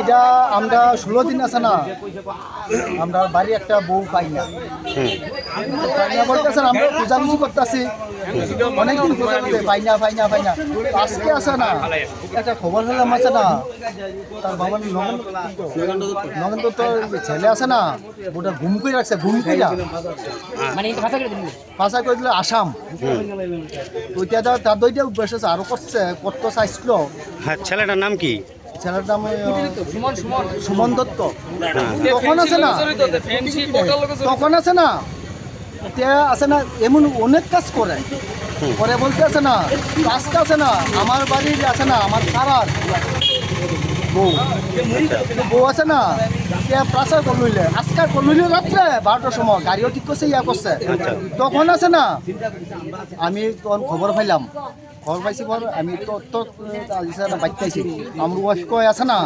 এটা আমরা ষোলো দিন আছে না আমরা বাড়ি একটা বউ পাই না। আমরা পাই না বলতেছে আমরা খোঁজাখুঁজি করতেছি অনেকদিন খোঁজা পাই না পাই না পাই না। আজকে আছে না। একটা খবর হলাম আছে না। তার বাবার নগেন নগেন তো তোর ছেলে আছে না। ওটা ঘুম করে রাখছে ঘুম করে পাশা করে দিলে? আসাম। ওইটা তো তার দইটা অভ্যাস আছে আরও করছে করতে চাইছিল হ্যাঁ ছেলেটার নাম কি? ছেলের নাম সুমন দত্ত। তখন আছে না। তখন আছে না। তে আছে না এমন অনেক কাজ করে করে বলতে আছে না কাজটা আছে না আমার বাড়ির আছে না আমার পাড়ার। বউ। বউ আছে না তে প্রাসার করলইলে। আজকাল করলইলে রাত্রে বারোটার সময় গাড়িও ঠিক করছে ইয়া করছে। তখন আছে না আমি তখন খবর পাইলাম। খবর পাইছি পর আমি তো তো বাইতাইছি আমার ওয়াইফ কয় আছে না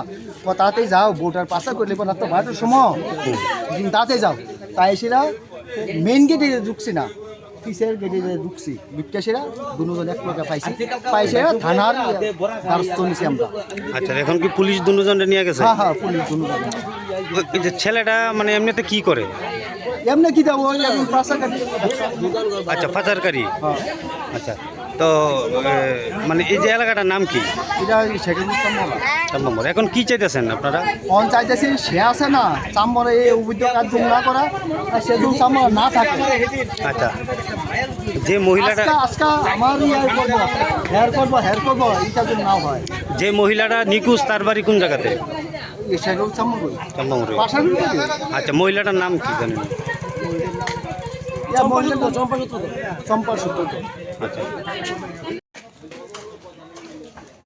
তাড়াতাড়ি যাও বোটার পাশে করলে পর রাত্রে বারোটার সময় তাড়াতাড়ি যাও। তাই সেরা মেইন গেটে ঢুকছি না পিসের গেটে ঢুকছি সেরা দুজন এক লোকে পাইছি। পাইছে থানার দ্বারস্থ নিছি আমরা। আচ্ছা এখন কি পুলিশ দুজনটা নিয়ে গেছে? হ্যাঁ হ্যাঁ পুলিশ দুজন। ছেলেটা মানে এমনিতে কি করে? এমনি কি কাটি আচ্ছা পাচারকারী। আচ্ছা তো মানে এই যে এলাকাটার নাম কি? এটা চাম্বর এখন কি চাইতেছেন আপনারা? অন চাইতেছি সে আছে না চাম্বরে এই অভিযোগ কাজ না করা আর সে যদি চাম্বর না থাকে। আচ্ছা যে মহিলাটা আজকা আমার ইয়ার করব হেয়ার করব হেয়ার করব এইটা যদি না হয়। যে মহিলাটা নিখোঁজ তার বাড়ি কোন জায়গাতে? আচ্ছা মহিলাটার নাম কি জানেন? চম্পা সূত্র আচ্ছা।